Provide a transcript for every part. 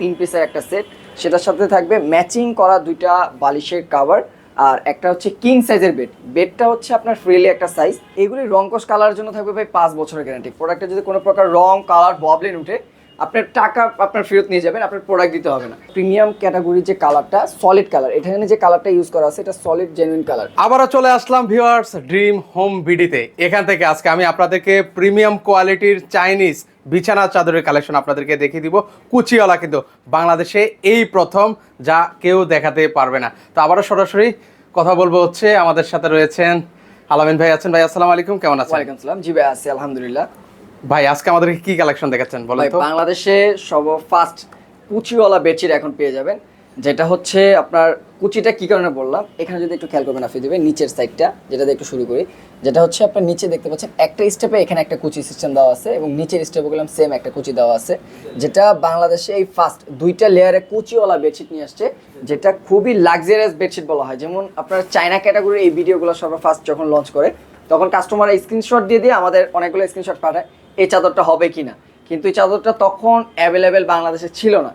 তিন পিসের একটা সেট। সেটার সাথে থাকবে ম্যাচিং করা দুইটা বালিশের কাভার আর একটা হচ্ছে কিং সাইজের বেড বেডটা হচ্ছে আপনার ফ্রিলি একটা সাইজ এগুলি রংকশ কালারের জন্য থাকবে ভাই পাঁচ বছরের গ্যারান্টি প্রোডাক্টে যদি কোনো প্রকার রং কালার ববলেন উঠে, আপনার টাকা আপনার ফেরত নিয়ে যাবেন, আপনার প্রোডাক্ট দিতে হবে না। প্রিমিয়াম ক্যাটাগরির যে কালারটা সলিড কালার এখানে যে কালারটা ইউজ করা আছে, এটা সলিড জেনুইন কালার আবারও চলে আসলাম ভিউয়ার্স ড্রিম হোম বিডিতে এখান থেকে আজকে আমি আপনাদেরকে প্রিমিয়াম কোয়ালিটির চাইনিজ বিছানা চাদরের কালেকশন আপনাদেরকে দেখিয়ে দিব। কুচিওয়ালা কিন্তু বাংলাদেশে এই প্রথম যা কেউ দেখাতে পারবে না। তো আবারও সরাসরি কথা বলব হচ্ছে আমাদের সাথে রয়েছেন আলামিন ভাই আছেন। ভাই আসসালাম আলাইকুম কেমন আছেন? ওয়ালাইকুম সালাম জি ভাই আছি আলহামদুলিল্লাহ। ভাই আজকে আমাদেরকে কি কালেকশন দেখাচ্ছেন বলেন তো? বাংলাদেশে সব ফার্স্ট কুচিওয়ালা বেডশিট এখন পেয়ে যাবেন। যেটা হচ্ছে আপনার কুচিটা কি কারণে বললাম? এখানে যদি একটু খেয়াল করবেন আপনি দেবে নিচের সাইডটা যেটা দিয়ে একটু শুরু করি। যেটা হচ্ছে আপনার নিচে দেখতে পাচ্ছেন, একটা স্টেপে এখানে একটা কুচি সিস্টেম দেওয়া আছে এবং নিচের স্টেপে গেলাম সেম একটা কুচি দেওয়া আছে, যেটা বাংলাদেশে এই ফার্স্ট দুইটা লেয়ারে কুচিওয়ালা বেডশিট নিয়ে আসছে, যেটা খুবই লাক্সারিয়াস বেডশিট বলা হয়। যেমন আপনার চায়না ক্যাটাগরির এই ভিডিওগুলো সর্ব ফার্স্ট যখন লঞ্চ করে, তখন কাস্টমার স্ক্রিনশট দিয়ে দিয়ে আমাদের অনেকগুলো স্ক্রিনশট পাঠায়, এই চাদরটা হবে কিনা। কিন্তু এই চাদরটা তখন অ্যাভেলেবেল বাংলাদেশে ছিল না।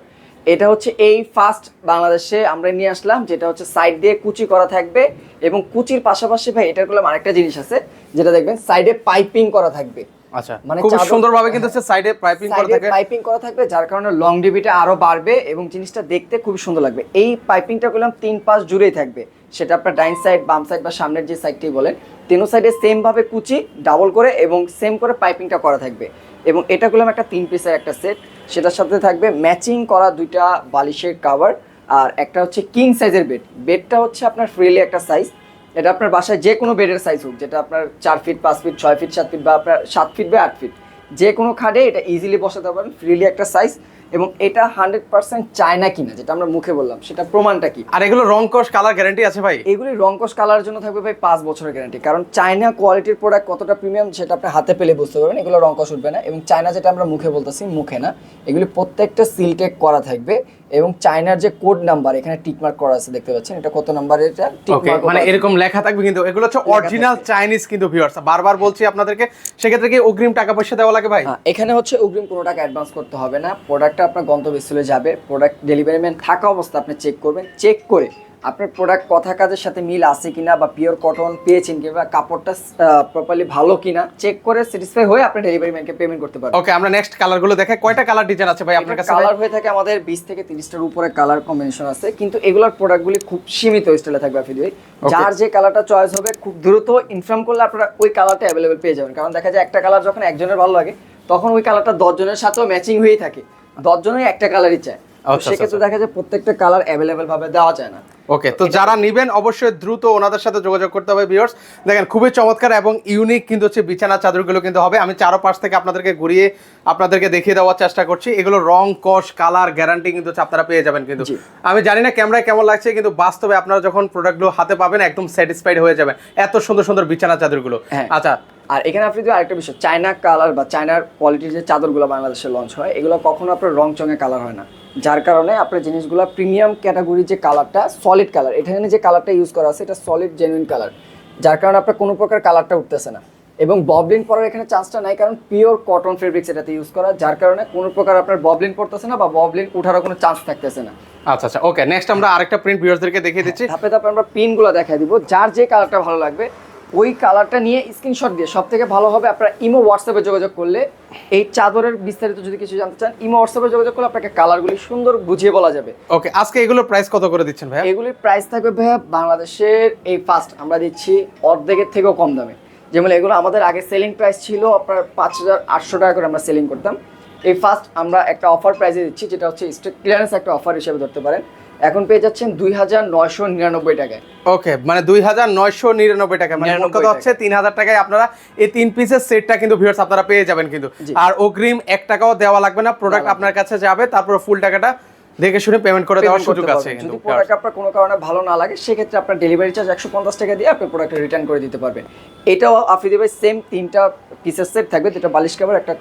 এটা হচ্ছে এই ফার্স্ট বাংলাদেশে আমরা নিয়ে আসলাম যেটা হচ্ছে সাইড দিয়ে কুচি করা থাকবে এবং কুচির পাশাপাশি ভাই এটার করলাম আরেকটা জিনিস আছে যেটা দেখবেন সাইডে পাইপিং করা থাকবে। আচ্ছা মানে খুব সুন্দরভাবে কিন্তু সাইডে পাইপিং করা থাকে। পাইপিং করা থাকবে যার কারণে লং ডিবিটা আরও বাড়বে এবং জিনিসটা দেখতে খুব সুন্দর লাগবে। এই পাইপিংটা করলাম তিন পাশ জুড়েই থাকবে। সেটা আপনার ডাইন সাইড বাম সাইড বা সামনের যে সাইডটি বলেন তিনো সাইডে সেম ভাবে কুচি ডাবল করে এবং সেম করে পাইপিংটা করা থাকবে। এবং এটা করলাম একটা তিন পিসের একটা সেট সেটার সাথে থাকবে ম্যাচিং করা দুইটা বালিশের কাভার আর একটা হচ্ছে কিং সাইজের বেড বেডটা হচ্ছে আপনার ফ্রিলি একটা সাইজ এটা আপনার বাসায় যে কোনো বেডের সাইজ হোক, যেটা আপনার চার ফিট পাঁচ ফিট ছয় ফিট সাত ফিট বা আপনার সাত ফিট বা আট ফিট যে কোনো খাটে এটা ইজিলি বসাতে পারেন ফ্রিলি একটা সাইজ এবং এটা হান্ড্রেড পার্সেন্ট চায়না কিনা যেটা আমরা মুখে বললাম সেটা প্রমাণটা কি? আর এগুলো রং কস কালার গ্যারান্টি আছে ভাই? এগুলি রংকশ কালার জন্য থাকবে ভাই পাঁচ বছরের গ্যারান্টি কারণ চায়না কোয়ালিটির প্রোডাক্ট কতটা প্রিমিয়াম সেটা আপনি হাতে পেলে বুঝতে পারবেন এগুলো রংকশ উঠবে না এবং চায়না যেটা আমরা মুখে বলতেছি মুখে না এগুলি প্রত্যেকটা সিলটেক করা থাকবে এবং চায়নার যে কোড নাম্বার এখানে টিকমার্ক করা আছে দেখতে পাচ্ছেন এটা কত নাম্বার এটা টিকমার্ক মানে এরকম লেখা থাকবে কিন্তু এগুলো হচ্ছে অরিজিনাল চাইনিজ কিন্তু ভিউয়ার্স বারবার বলছি আপনাদেরকে সেক্ষেত্রে কি অগ্রিম টাকা পয়সা দেওয়া লাগে ভাই? হ্যাঁ, এখানে হচ্ছে অগ্রিম কোনো টাকা অ্যাডভান্স করতে হবে না প্রোডাক্টটা আপনার গন্তব্যস্থলে যাবে প্রোডাক্ট ডেলিভারি ম্যান থাকা অবস্থা আপনি চেক করবেন চেক করে আপনার প্রোডাক্ট কথা কাজের সাথে মিল আছে কিনা বা পিওর কটন পেয়েছেন কিংবা কাপড়টা প্রপারলি ভালো কিনা চেক করে স্যাটিসফাই হয়ে আপনি ডেলিভারি ম্যানকে পেমেন্ট করতে পারবেন। ওকে আমরা নেক্সট কালারগুলো দেখাই কয়টা কালার ডিজাইন আছে ভাই আপনার কাছে কালার হয়ে থাকে আমাদের বিশ থেকে তিরিশটার উপরে কালার কম্বিনেশন আছে কিন্তু এগুলোর প্রোডাক্টগুলি খুব সীমিত স্টাইলে থাকবে আপনি ভাই যার যে কালারটা চয়েস হবে খুব দ্রুত ইনফর্ম করলে আপনারা ওই কালারটা অ্যাভেলেবেল পেয়ে যাবেন। কারণ দেখা যায় একটা কালার যখন একজনের ভালো লাগে তখন ওই কালারটা দশজনের সাথেও ম্যাচিং হয়েই থাকে। দশজনই একটা কালারই চায়। আচ্ছা, সেক্ষেত্রে আচ্ছা। দেখা যায় প্রত্যেকটা কালার অ্যাভেলেবেল ভাবে দেওয়া যায় না। ওকে তো যারা নিবেন অবশ্যই দ্রুত ওনাদের সাথে যোগাযোগ করতে হবে ভিউয়ার্স দেখেন খুবই চমৎকার এবং ইউনিক কিন্তু হচ্ছে বিছানা চাদরগুলো কিন্তু হবে। আমি চারো পাশ থেকে আপনাদেরকে ঘুরিয়ে আপনাদেরকে দেখিয়ে দেওয়ার চেষ্টা করছি। এগুলো রং কস কালার গ্যারান্টি কিন্তু হচ্ছে আপনারা পেয়ে যাবেন কিন্তু। আমি জানি না ক্যামেরায় কেমন লাগছে কিন্তু বাস্তবে আপনারা যখন প্রোডাক্টগুলো হাতে পাবেন একদম স্যাটিসফাইড হয়ে যাবেন। এত সুন্দর সুন্দর বিছানা চাদরগুলো। হ্যাঁ। আচ্ছা আর এখানে আপনি যদি আরেকটা বিষয় চায়না কালার বা চায়নার কোয়ালিটির যে চাদরগুলো বাংলাদেশে লঞ্চ হয় এগুলো কখনো আপনার রং চঙে কালার হয় না। যার কারণে আপনার জিনিসগুলো প্রিমিয়াম ক্যাটাগরির যে কালারটা সলিড কালার এখানে যে কালারটা ইউজ করা আছে এটা সলিড জেনুইন কালার যার কারণে আপনার কোনো প্রকার কালারটা উঠতেছে না। এবং ববলিন পরার এখানে চান্সটা নাই কারণ পিওর কটন ফেব্রিক্স এটাতে ইউজ করা যার কারণে কোনো প্রকার আপনার ববলিন পড়তেছে না বা ববলিন ওঠারও কোনো চান্স থাকতেছে না। আচ্ছা আচ্ছা ওকে নেক্সট আমরা আরেকটা প্রিন্ট ভিউয়ার্সদেরকে দেখিয়ে দিচ্ছি। তারপরে ধাপে আমরা পিনগুলো দেখাই দিব যার যে কালারটা ভালো লাগবে ওই কালারটা নিয়ে স্ক্রিনশট দিয়ে। সব থেকে ভালো হবে আপনারা ইমো হোয়াটসঅ্যাপে যোগাযোগ করলে। এই চাদরের বিস্তারিত যদি কিছু জানতে চান ইমো হোয়াটসঅ্যাপে যোগাযোগ করলে আপনাকে কালারগুলি সুন্দর বুঝিয়ে বলা যাবে। ওকে আজকে এগুলোর প্রাইস কত করে দিচ্ছেন ভাইয়া? এগুলির প্রাইস থাকবে ভাইয়া বাংলাদেশের এই ফার্স্ট আমরা দিচ্ছি অর্ধেকের থেকেও কম দামে। যেমন এগুলো আমাদের আগে সেলিং প্রাইস ছিল আপনার পাঁচ হাজার আটশো টাকা করে আমরা সেলিং করতাম। এই ফার্স্ট আমরা একটা অফার প্রাইসে দিচ্ছি যেটা হচ্ছে ক্লিয়ারেন্স একটা অফার হিসেবে ধরতে পারেন। এখন পেয়ে যাচ্ছেন দুই হাজার নয়শো নিরানব্বই টাকায়। ওকে মানে দুই হাজার নয়শো নিরানব্বই টাকা মানে কথা হচ্ছে তিন হাজার টাকায় আপনারা এই তিন পিসের সেটটা কিন্তু ভিউয়ার্স আপনারা পেয়ে যাবেন কিন্তু। আর অগ্রিম এক টাকাও দেওয়া লাগবে না প্রোডাক্ট আপনার কাছে যাবে তারপর ফুল টাকাটা দেখে শুনে পেমেন্ট করে দেওয়ার সুযোগ আছে কিন্তু যদি প্রোডাক্ট আপনার কোনো কারণে ভালো না লাগে সেক্ষেত্রে আপনার ডেলিভারি চার্জ একশো পঞ্চাশ টাকা দিয়ে আপনি প্রোডাক্ট রিটার্ন করে দিতে পারবেন। এটাও আপনি দেবে সেম তিনটা পিসের সেট থাকবে যেটা বালিশ কাভার একটা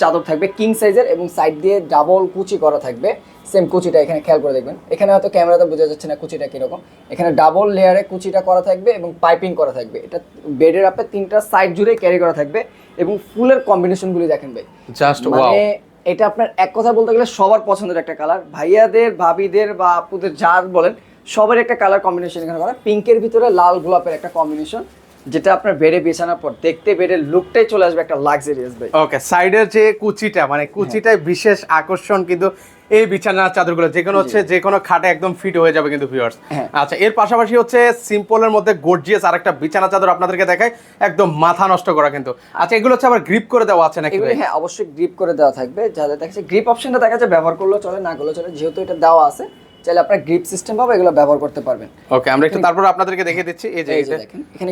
চাদর থাকবে কিং সাইজের এবং সাইড দিয়ে ডাবল কুচি করা থাকবে। সেম কুচিটা এখানে খেয়াল করে দেখবেন। এখানে হয়তো ক্যামেরাতে বোঝা যাচ্ছে না কুচিটা কীরকম। এখানে ডাবল লেয়ারে কুচিটা করা থাকবে এবং পাইপিং করা থাকবে। এটা বেডের আপনি তিনটা সাইড জুড়ে ক্যারি করা থাকবে এবং ফুলের কম্বিনেশনগুলি দেখেন ভাই। জাস্ট ওয়াও মানে এটা আপনার এক কথা বলতে গেলে সবার পছন্দের একটা কালার ভাইয়াদের, ভাবিদের বা আপুদের যার বলেন সবার একটা কালার কম্বিনেশন এখানে করা। পিঙ্কের ভিতরে লাল গোলাপের একটা কম্বিনেশন যেটা আপনার বেডে বিছানার পর দেখতে বেড়ে লুকটাই চলে আসবে একটা লাক্সারিয়াস ভাই ওকে সাইডের যে কুচিটা মানে কুচিটায় বিশেষ আকর্ষণ কিন্তু এই বিছানার চাদরগুলো যে কোনো হচ্ছে যে কোনো খাটে একদম ফিট হয়ে যাবে কিন্তু ভিউয়ার্স হ্যাঁ। আচ্ছা এর পাশাপাশি হচ্ছে সিম্পলের মধ্যে গর্জিয়াস আর একটা বিছানা চাদর আপনাদেরকে দেখায় একদম মাথা নষ্ট করা কিন্তু। আচ্ছা এগুলো হচ্ছে আবার গ্রিপ করে দেওয়া আছে নাকি ভাই? হ্যাঁ অবশ্যই গ্রিপ করে দেওয়া থাকবে। যাদের দেখা যাচ্ছে গ্রিপ অপশনটা দেখা যাচ্ছে ব্যবহার করলেও চলে না করলেও চলে যেহেতু এটা দেওয়া আছে চাইলে আপনার গ্রিপ সিস্টেম পাবে এগুলো ব্যবহার করতে পারবেন। ওকে আমরা একটু তারপর আপনাদেরকে দেখিয়ে দিচ্ছি এই যে এটা।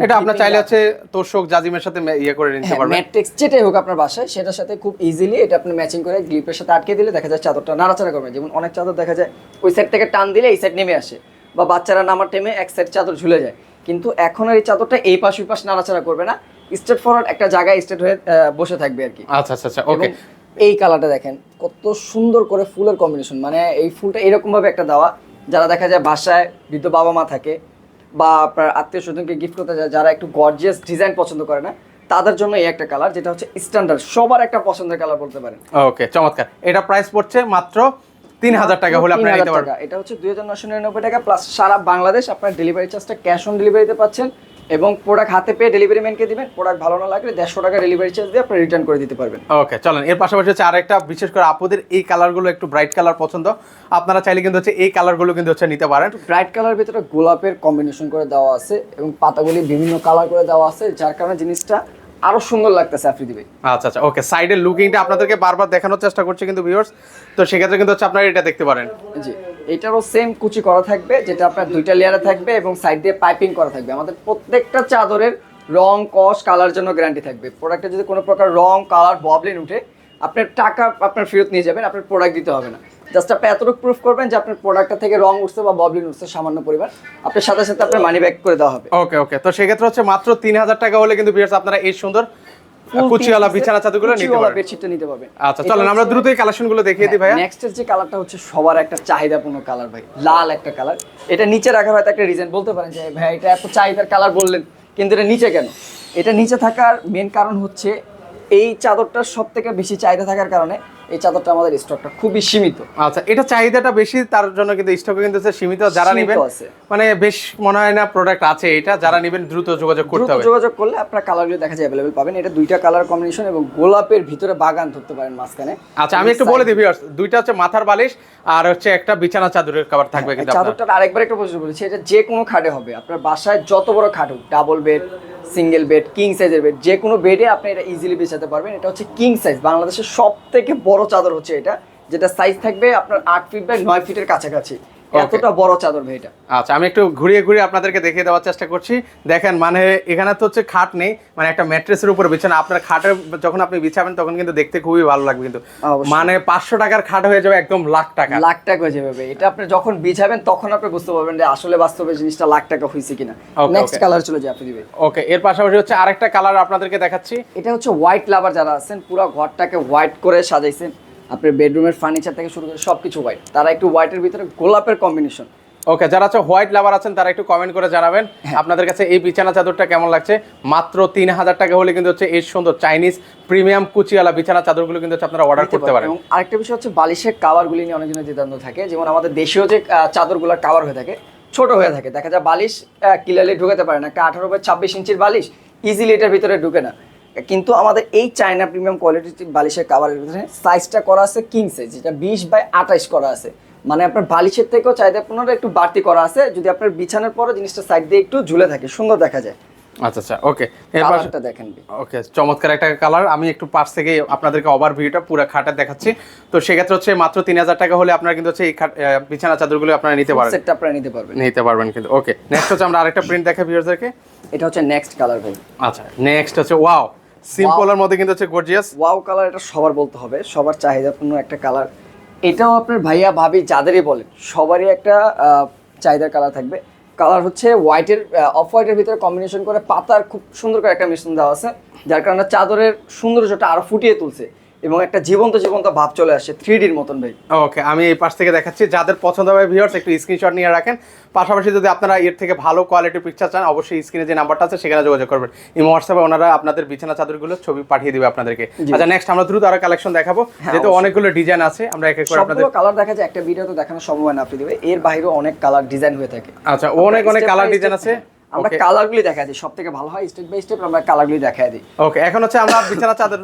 এটা আপনার চাইলে হচ্ছে তোষক জাজিমের সাথে ইয়ে করে নিতে হ্যাঁ পারবেন। ম্যাট্রিক্স যেটাই হোক আপনার বাসায় সেটার সাথে খুব ইজিলি এটা আপনি ম্যাচিং করে গ্রিপের সাথে আটকে দিলে দেখা যায় চাদরটা নাড়াচাড়া করবে। যেমন অনেক চাদর দেখা যায় ওই সাইড থেকে টান দিলে এই সাইড নেমে আসে বা বাচ্চারা নামার টাইমে এক সাইড চাদর ঝুলে যায়। কিন্তু এখন আর এই চাদরটা এই পাশ ওই পাশ নাড়াচাড়া করবে না স্ট্রেট ফরওয়ার্ড একটা জায়গায় স্ট্রেট হয়ে বসে থাকবে আর কি। আচ্ছা আচ্ছা আচ্ছা ওকে এবং এই কালারটা দেখেন কত সুন্দর করে ফুলের কম্বিনেশন মানে এই ফুলটা এরকম ভাবে একটা দেওয়া যারা দেখা যায় বাসায় বৃদ্ধ বাবা মা থাকে বা আপনার আত্মীয় স্বজনকে গিফট করতে যায় যারা একটু গর্জিয়াস ডিজাইন পছন্দ করে না তাদের জন্য এই একটা কালার যেটা হচ্ছে স্ট্যান্ডার্ড সবার একটা পছন্দের কালার বলতে পারেন। ওকে চমৎকার। এটা প্রাইস পড়ছে মাত্র তিন হাজার টাকা হলে আপনারা 3000 নিতে পারবেন। এটা হচ্ছে দুই হাজার নশো নিরানব্বই টাকা প্লাস সারা বাংলাদেশ আপনার ডেলিভারি চার্জটা ক্যাশ অন ডেলিভারিতে পাচ্ছেন। এবং প্রোডাক্ট হাতে পেয়ে ডেলিভারি ম্যানকে দিবেন প্রোডাক্ট ভালো না লাগলে দেড়শো টাকা ডেলিভারি চার্জ দিয়ে আপনি রিটার্ন করে দিতে পারবেন। ওকে চলেন এর পাশাপাশি হচ্ছে আরেকটা বিশেষ করে আপুদের এই কালারগুলো একটু ব্রাইট কালার পছন্দ। আপনারা চাইলে কিন্তু হচ্ছে এই কালারগুলো কিন্তু হচ্ছে নিতে পারেন। ব্রাইট কালার ভিতরে গোলাপের কম্বিনেশন করে দেওয়া আছে এবং পাতাগুলি বিভিন্ন কালার করে দেওয়া আছে যার কারণে জিনিসটা আরও সুন্দর লাগতেছে আফ্রিদি ভাই। আচ্ছা আচ্ছা ওকে সাইডের লুকিংটা আপনাদেরকে বারবার দেখানোর চেষ্টা করছে কিন্তু ভিউয়ার্স তো সেক্ষেত্রে কিন্তু হচ্ছে আপনারা এটা দেখতে পারেন। জি এটারও সেম কুচি করা থাকবে যেটা আপনার দুইটা লেয়ারে থাকবে এবং সাইড দিয়ে পাইপিং করা থাকবে। আমাদের প্রত্যেকটা চাদরের রং কস কালার জন্য গ্যারান্টি থাকবে। প্রোডাক্টে যদি কোনো প্রকার রং কালার ববলিন উঠে আপনার টাকা আপনার ফেরত নিয়ে যাবেন আপনার প্রোডাক্ট দিতে হবে না। জাস্ট আপনি এতটুকু প্রুফ করবেন যে আপনার প্রোডাক্টটা থেকে রং উঠছে বা ববলিন উঠছে সামান্য পরিমাণ। আপনার সাথে সাথে আপনার মানি ব্যাক করে দেওয়া হবে। ওকে ওকে তো সেক্ষেত্রে হচ্ছে মাত্র তিন হাজার টাকা হলে কিন্তু ভিউয়ার্স আপনারা এই সুন্দর কুচিওয়ালা বিছানা চাদরগুলো নিতে পারেন বেডশিটটা নিতে পারবেন। আচ্ছা চলেন আমরা কালেকশনগুলো দেখিয়ে দিই ভাইয়া। নেক্সটের যে কালারটা হচ্ছে সবার একটা চাহিদাপূর্ণ কালার ভাই লাল একটা কালার এটা নিচে রাখার হয়তো একটা রিজন বলতে পারেন যে ভাই এটা এত চাহিদার কালার বললেন কিন্তু এটা নিচে কেন? এটা নিচে থাকার মেন কারণ হচ্ছে এই চাদরটার সব থেকে বেশি চাহিদা থাকার কারণে এই চাদরটা আমাদের স্টকটা খুবই সীমিত। আচ্ছা এটা চাহিদাটা বেশি তার জন্য কিন্তু স্টকে কিন্তু সীমিত যারা নেবেন মানে বেশ মনে হয় না প্রোডাক্ট আছে এটা যারা নেবেন দ্রুত যোগাযোগ করতে হবে। যোগাযোগ করলে আপনার কালারগুলো দেখা যায় অ্যাভেলেবেল পাবেন। এটা দুইটা কালার কম্বিনেশন এবং গোলাপের ভিতরে বাগান ধরতে পারেন মাঝখানে। আচ্ছা আমি একটু বলে দিই ভিউয়ার্স দুইটা হচ্ছে মাথার বালিশ আর হচ্ছে একটা বিছানা চাদরের কভার থাকবে কিন্তু চাদরটার আরেকবার একটা প্রশ্ন বলেছি এটা যে কোনো খাটে হবে আপনার বাসায় যত বড় খাট হোক double bed single bed king সাইজের বেড যে কোনো বেডে আপনি এটা ইজিলি বিছাতে পারবেন। এটা হচ্ছে কিং সাইজ বাংলাদেশের সব থেকে বড় চাদর হচ্ছে এটা যেটা সাইজ থাকবে আপনার আট ফিট বা নয় ফিটের কাছাকাছি। এতটা বড় চাদর ভাই এটা। আচ্ছা আমি একটু ঘুরিয়ে ঘুরিয়ে আপনাদেরকে দেখিয়ে দেওয়ার চেষ্টা করছি। দেখেন মানে এখানে তো হচ্ছে খাট নেই মানে একটা ম্যাট্রেসের উপরে বিছানা। আপনার খাটের যখন আপনি বিছাবেন তখন কিন্তু দেখতে খুবই ভালো লাগবে কিন্তু। মানে পাঁচশো টাকার খাট হয়ে যাবে একদম লাখ টাকা। লাখ টাকা হয়ে যাবে। এটা আপনি যখন বিছাবেন তখন আপনি বুঝতে পারবেন যে আসলে বাস্তবে জিনিসটা লাখ টাকা হয়েছে কিনা। নেক্সট কালার চলে যায় আপনি দিবেন ওকে এর পাশাপাশি হচ্ছে আরেকটা কালার আপনাদেরকে দেখাচ্ছি। এটা হচ্ছে হোয়াইট লাভার যারা আছেন পুরো ঘরটাকে হোয়াইট করে সাজাইছেন। আপনার বেডরুমের ফার্নিচার থেকে শুরু করে সব কিছু হোয়াইট তারা একটু হোয়াইটের ভিতরে গোলাপের কম্বিনেশন ওকে যারা হচ্ছে হোয়াইট লাভার আছেন তারা একটু কমেন্ট করে জানাবেন। হ্যাঁ। আপনাদের কাছে এই বিছানা চাদরটা কেমন লাগছে? মাত্র তিন হাজার টাকা হলে কিন্তু হচ্ছে এই সুন্দর চাইনিজ প্রিমিয়াম কুচিওয়ালা বিছানা চাদরগুলো কিন্তু আপনারা অর্ডার করতে পারেন। এবং আরেকটা বিষয় হচ্ছে বালিশের কাভারগুলি নিয়ে অনেকজনের দ্বিধান্ত থাকে। যেমন আমাদের দেশীয় যে চাদরগুলোর কাভার হয়ে থাকে ছোট হয়ে থাকে। দেখা যায় বালিশ ক্লিয়ারলি ঢুকাতে পারে না। একটা আঠারো বাই ছাব্বিশ ইঞ্চির বালিশ ইজিলি এটার ভিতরে ঢুকে না। কিন্তু আমাদের এই চায়না প্রিমিয়াম কোয়ালিটি বালিশের কাভারের ভিতরে সাইজটা করা আছে কিং সাইজ যেটা বিশ বাই আঠাইশ করা আছে। মানে আপনার বালিশের থেকেও চাহিদা পনেরো একটু বাড়তি করা আছে যদি আপনার বিছানার পরে জিনিসটা সাইড দিয়ে একটু ঝুলে থাকে সুন্দর দেখা যায়। আচ্ছা আচ্ছা ওকে কালারটা দেখেন ওকে চমৎকার একটা কালার আমি একটু পাশ থেকে আপনাদেরকে ওভার ভিউটা পুরো খাটে দেখাচ্ছি। তো সেক্ষেত্রে হচ্ছে মাত্র তিন হাজার টাকা হলে আপনারা কিন্তু হচ্ছে এই বিছানা চাদরগুলো আপনারা নিতে পারেন সেটটা আপনারা নিতে পারবেন। নিতে পারবেন কিন্তু। ওকে নেক্সট হচ্ছে আমরা আরেকটা প্রিন্ট দেখা ভিউয়ারদেরকে এটা হচ্ছে নেক্সট কালার ভাই। আচ্ছা নেক্সট হচ্ছে ওয়াও সিম্পলের মধ্যে কিন্তু হচ্ছে গর্জিয়াস ওয়াও কালার এটা সবার বলতে হবে সবার চাহিদাপূর্ণ একটা কালার এটাও আপনার ভাইয়া ভাবি যাদেরই বলেন সবারই একটা চাহিদার কালার থাকবে। কালার হচ্ছে হোয়াইটের অফ হোয়াইটের ভিতরে কম্বিনেশন করে পাতার খুব সুন্দর করে একটা মিশ্রণ দেওয়া আছে যার কারণে চাদরের সৌন্দর্যটা আরও ফুটিয়ে তুলছে। এবং একটা জীবন্ত জীবন্ত ভাব চলে আসে থ্রি ডির মতন ভাই। ওকে আমি এই পাশ থেকে দেখাচ্ছি। যাদের পছন্দ হবে ভিউয়ার্স একটু স্ক্রিনশট নিয়ে রাখেন। পাশাপাশি যদি আপনারা এর থেকে ভালো কোয়ালিটির পিকচার চান অবশ্যই স্ক্রিনে যে নাম্বারটা আছে সেখানে যোগাযোগ করবেন। এই হোয়াটসঅ্যাপে ওনারা আপনাদের বিছানা চাদরগুলো ছবি পাঠিয়ে দিবে আপনাদেরকে। আচ্ছা নেক্সট আমরা দ্রুত আরও কালেকশন দেখাবো। হ্যাঁ, যেহেতু। অনেকগুলো ডিজাইন আছে আমরা এক এক করে আপনাদের কালার দেখা যায় একটা ভিডিওতে দেখানো সম্ভব না আপনি দিবে। এর বাইরেও অনেক কালার ডিজাইন হয়ে থাকে। আচ্ছা অনেক অনেক কালার ডিজাইন আছে। আমরা. কালারগুলি দেখাই দিই। সব থেকে ভালো হয় স্টেপ বাই স্টেপ আমরা কালারগুলি দেখাই দিই। ওকে এখন হচ্ছে আমরা বিছানা চাদর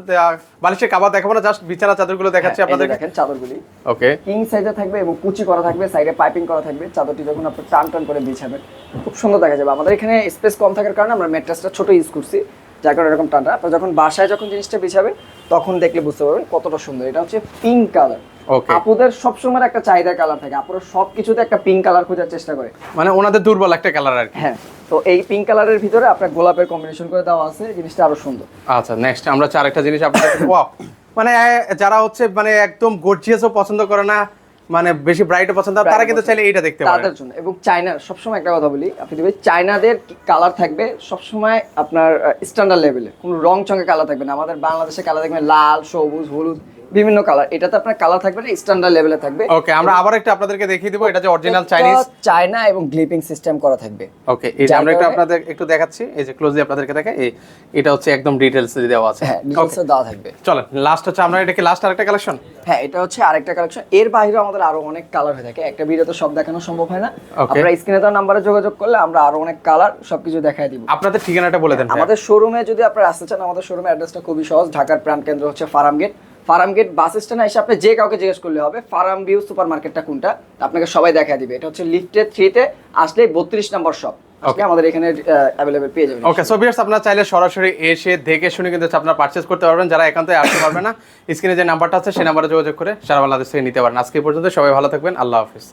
বালিশের কাবার দেখাবো না জাস্ট বিছানা চাদরগুলো দেখাচ্ছি হ্যাঁ, আপনাদের। দেখেন চাদরগুলি। ওকে কিং সাইজে থাকবে এবং কুচি করা থাকবে সাইডে পাইপিং করা থাকবে। চাদরটি যখন আপনি টান টান করে বিছাবেন খুব সুন্দর দেখা যাবে। আমাদের এখানে স্পেস কম থাকার কারণে আমরা ম্যাট্রেসটা ছোট ইউজ করছি। যার কারণে এরকম টানটা। আপনার যখন বাসায় যখন জিনিসটা বিছাবেন তখন দেখলে বুঝতে পারবেন কতটা সুন্দর। এটা হচ্ছে পিঙ্ক কালার আপুদের সবসময় একটা চাহিদার কালার থাকে। আপুরা সব কিছুতে একটা পিঙ্ক কালার খোঁজার চেষ্টা করে। মানে ওনাদের দুর্বল একটা কালার আর হ্যাঁ। তো এই পিঙ্ক কালারের ভিতরে আপনার গোলাপের কম্বিনেশন করে দেওয়া আছে জিনিসটা আরও সুন্দর। আচ্ছা নেক্সট আমরা চার একটা জিনিস আপনাদের মানে যারা হচ্ছে মানে একদম গর্জিয়াসও পছন্দ করে না মানে বেশি ব্রাইট পছন্দ তারা কিন্তু পছন্দ। চাইলে এটা দেখতে পারে। তাদের জন্য। এবং চায়নার সবসময় একটা কথা বলি আপনি দেখবেন চায়নাদের কালার থাকবে সবসময় আপনার স্ট্যান্ডার্ড লেভেলে কোনো রং চঙে কালার থাকবে না। আমাদের বাংলাদেশে কালার থাকবে লাল সবুজ হলুদ বিভিন্ন কালার এটাতে আপনার কালার থাকবে না স্ট্যান্ডার্ড লেভেলে থাকবে। ওকে আমরা আবার একটা আপনাদেরকে দেখিয়ে দিব এটা যে অরিজিনাল চাইনিজ চায়না এবং গ্লিপিং সিস্টেম করা থাকবে। ওকে এই যে আমরা একটু আপনাদের একটু দেখাচ্ছি এই যে ক্লোজলি আপনাদেরকে দেখাই এই এটা হচ্ছে একদম ডিটেলস দেওয়া আছে। হ্যাঁ ডিটেলসে দেওয়া থাকবে। চলেন লাস্ট হচ্ছে আমরা এটা কি লাস্ট আরেকটা কালেকশন হ্যাঁ এটা হচ্ছে আরেকটা কালেকশন এর বাইরেও আমাদের আরও অনেক কালার হয়ে থাকে। একটা ভিডিওতে সব দেখানো সম্ভব হয় না. আপনারা স্ক্রিনে দেওয়া নাম্বারে যোগাযোগ করলে আমরা আরও অনেক কালার সবকিছু দেখাই দিব। আপনাদের ঠিকানাটা বলে দেন আমাদের শোরুমে যদি আপনারা আসতে চান আমাদের শোরুমের অ্যাড্রেসটা খুবই সহজ। ঢাকার প্রাণ কেন্দ্র হচ্ছে Farmgate Farmgate bus স্ট্যান্ডে এসে আপনি যে কাউকে জিজ্ঞেস করলে হবে ফার্ম ভিউ সুপার মার্কেটটা কোনটা আপনাকে সবাই দেখা দিবে। এটা হচ্ছে লিফটের থ্রিতে আসলে বত্রিশ নম্বর শপ ওকে আমাদের এখানে অ্যাভেলেবেল পেয়ে যাবেন। ওকে সো ভিউয়ার্স আপনারা চাইলে সরাসরি এসে দেখে শুনে কিন্তু হচ্ছে আপনারা পারচেজ করতে পারবেন। যারা একান্তে আসতে পারবে না স্ক্রিনে যে নাম্বারটা আছে সেই নাম্বারে যোগাযোগ করে সারা বাংলাদেশ থেকে নিতে পারেন। আজকে পর্যন্ত সবাই ভালো থাকবেন। আল্লাহ হাফিজ।